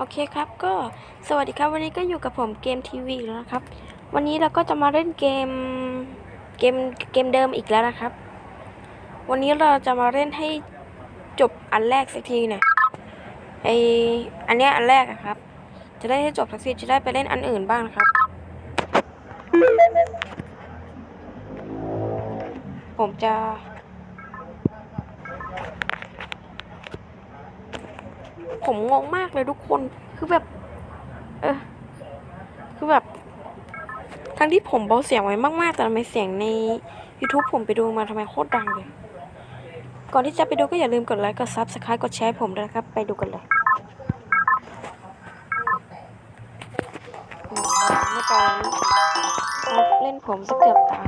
โอเคครับก็สวัสดีครับวันนี้ก็อยู่กับผมเกมทีวีแล้วนะครับ วันนี้เราก็จะมาเล่นเกมเกมเกมเดิมอีกแล้วนะครับ วันนี้เราจะมาเล่นให้จบอันแรกสักทีหน่ยไออันเนี้ยอันแรกอะครับ จะได้ให้จบสักทีจะได้ไปเล่นอันอื่นบ้างนะครับ ผมจะ ผมงงมากเลยทุกคน คือแบบ เออ คือแบบ ทั้งที่ผมเบาเสียงไว้มากๆ แต่ทำไมเสียงใน YouTube ผมไปดูมาทำไมโคตรดังเลย ก่อนที่จะไปดูก็อย่าลืมกดไลค์ กด Subscribe กดแชร์ผมด้วยนะครับ ไปดูกันเลยโอ้โหเมื่อตอนเขาเล่นผมซะเกือบตาย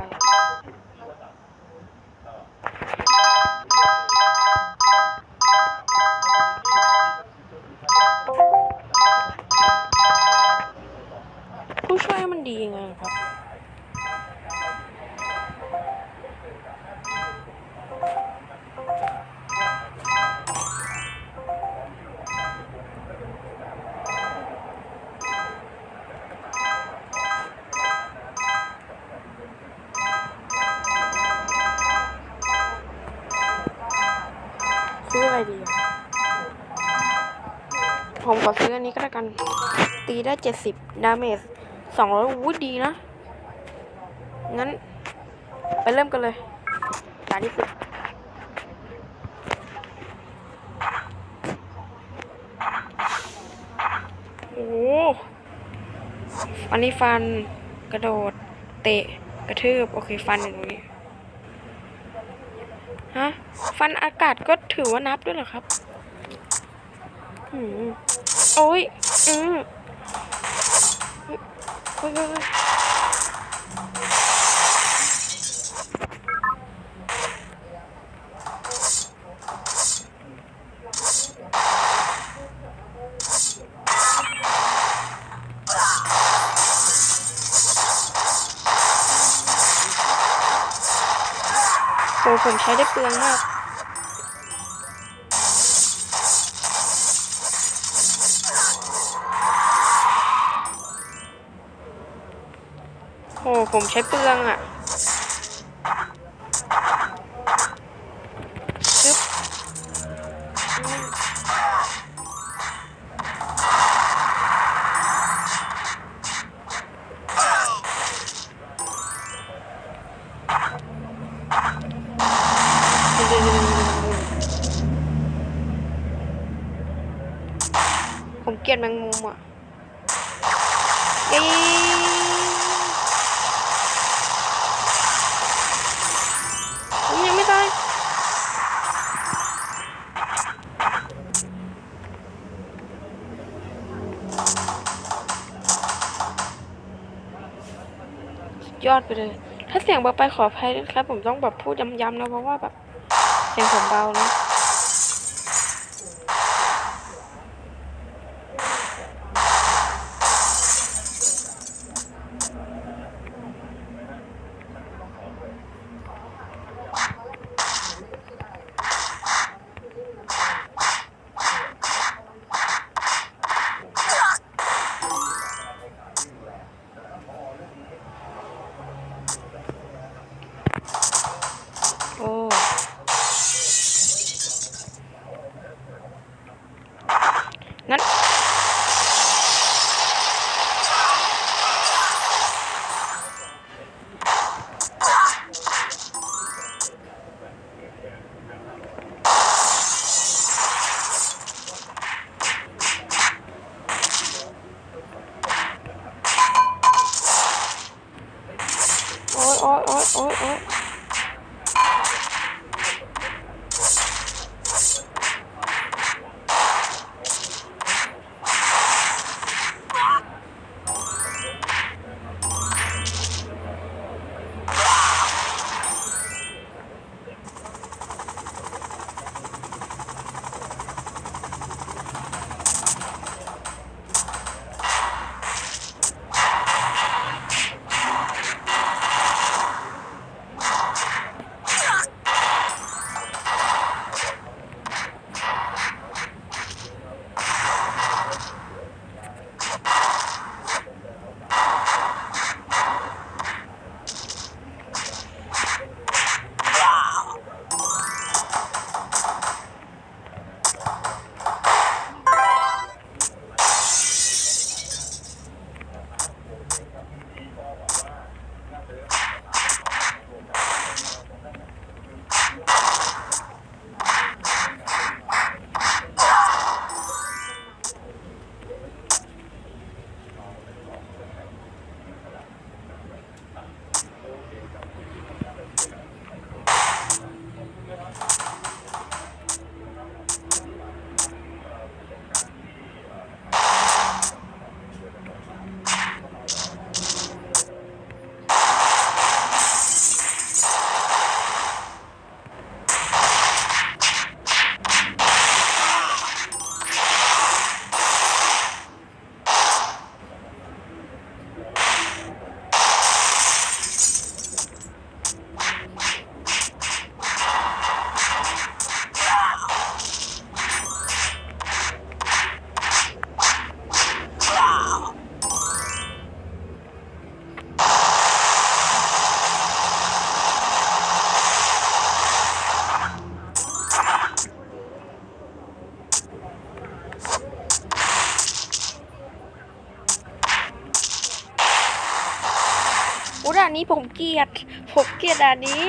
ดี ผมขอซื้ออันนี้ก็แล้วกัน ตีได้เจ็ดสิบดาเมจสองร้อยวุ้ดีนะ งั้น ไปเริ่มกันเลยตาที่สิบโอ้โหอันนี้ฟันกระโดด เตะ กระทืบ โอเค ฟันอย่างนี้ ฮะ ฟันอากาศก็ถือว่านับด้วยเหรอครับอืมโอ้ย อืมเฮ้ย โอ้ผมใช้ได้เปลืองมากโอ้ผมใช้เปลืองอะ ลียดแมงมุมอะย้ผมยังไม่ตายยอดไปเลย ถ้าเสียงเบาไปขออภัยด้วยครับ ผมต้องแบบพูดย้ำๆนะ เพราะว่าแบบ เสียงผมเบานะ ด่านนี้ผมเกลียด ผมเกลียดด่านนี้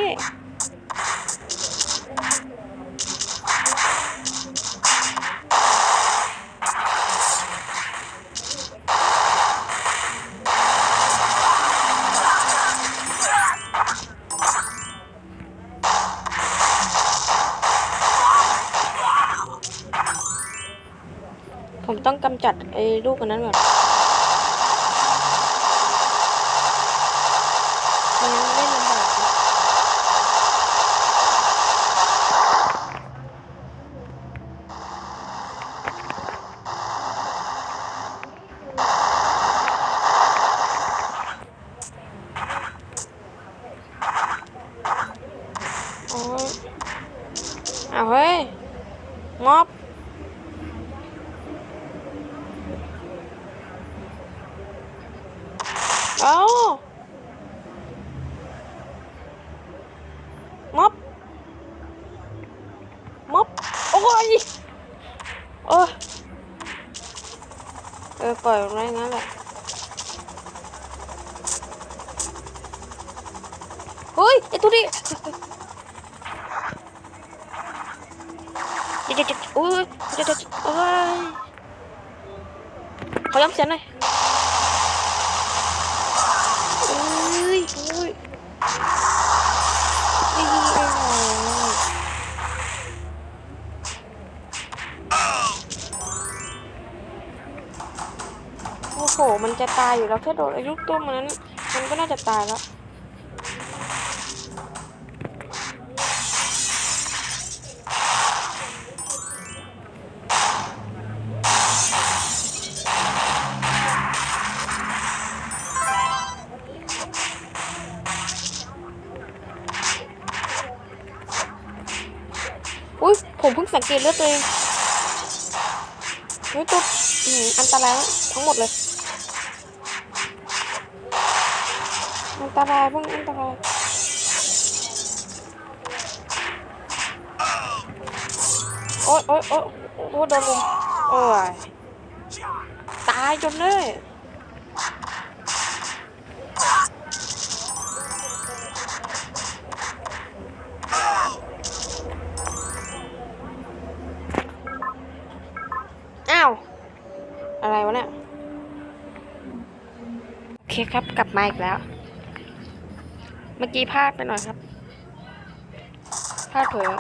ผมต้องกำจัดไอ้ลูกอันนั้นก่อนไม่งั้นเล่นลำบากนะโอ้ย เอาเฮ้ยงอบเอาม็อบม็อบ โอ้ยโอ้ยเออปล่อยมันไว้งั้นแหละเฮ้นเดี๋ยวเดี๋ยวเดี๋ยวโอ้ยเดี๋ยวเดี๋ยวโอ้ยขอย้ำเสียงหน่อยเอ้ยโอ้ยโอ้ยโอ้โห มันจะตายอยู่แล้วแค่โดนไอ้ลูกตุ้มมันนั้น มันก็น่าจะตายแล้ว สังเกตเลือดตัวเองเฮ้ยตัวอืมอันตรายทั้งหมดเลย อันตรายพวกอันตรายโอ๊ยโอ๊ยโอ๊ยโอ๊ยโดนลุมโอ้ยตายจนเลย อะไรวะเนี่ยโอเคครับกลับมาอีกแล้ว เมื่อกี้พลาดไปหน่อยครับพลาดเผลอ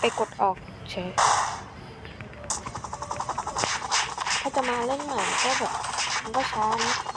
ไปกดออกเฉยถ้าจะมาเล่นใหม่ก็แบบมันก็ช้านะ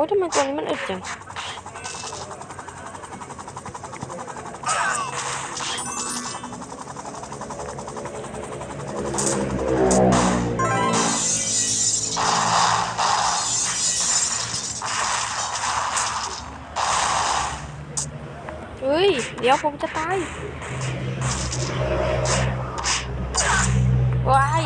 อ้ยทำไมตัวนี้มันอึดจังเฮ้ย เดี๋ยวผมจะตาย ว้าย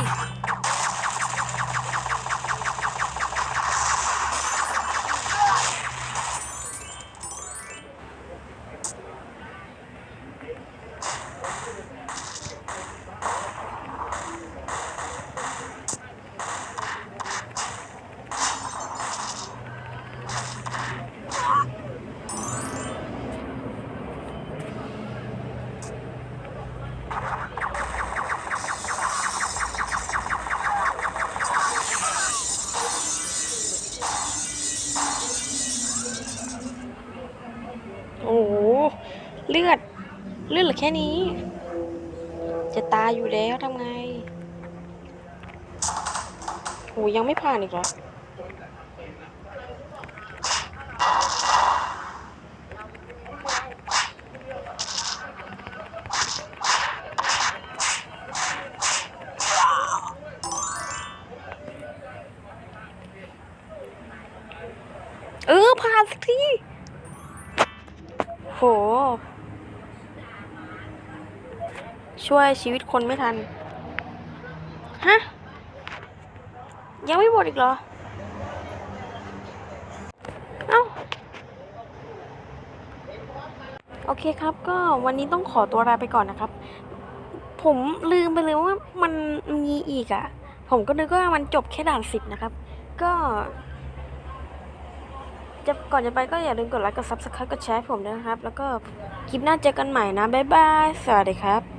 แค่นี้ จะตายอยู่แล้วทำไงโหยังไม่ผ่านอีกเหรอเออผ่านสักทีโห ช่วยชีวิตคนไม่ทัน ฮะ ยังไม่หมดอีกเหรอ เอ้า โอเคครับก็วันนี้ต้องขอตัวลาไปก่อนนะครับ ผมลืมไปเลยว่ามันมีอีกอะ่ะ ผมก็นึกว่ามันจบแค่ด่านสิบนะครับ ก็จะก่อนจะไปก็อย่าลืมกดไลค์ กด subscribe กดแชร์ผมด้วยนะครับ แล้วก็คลิปหน้าเจอกันใหม่นะ บ๊ายบาย สวัสดีครับ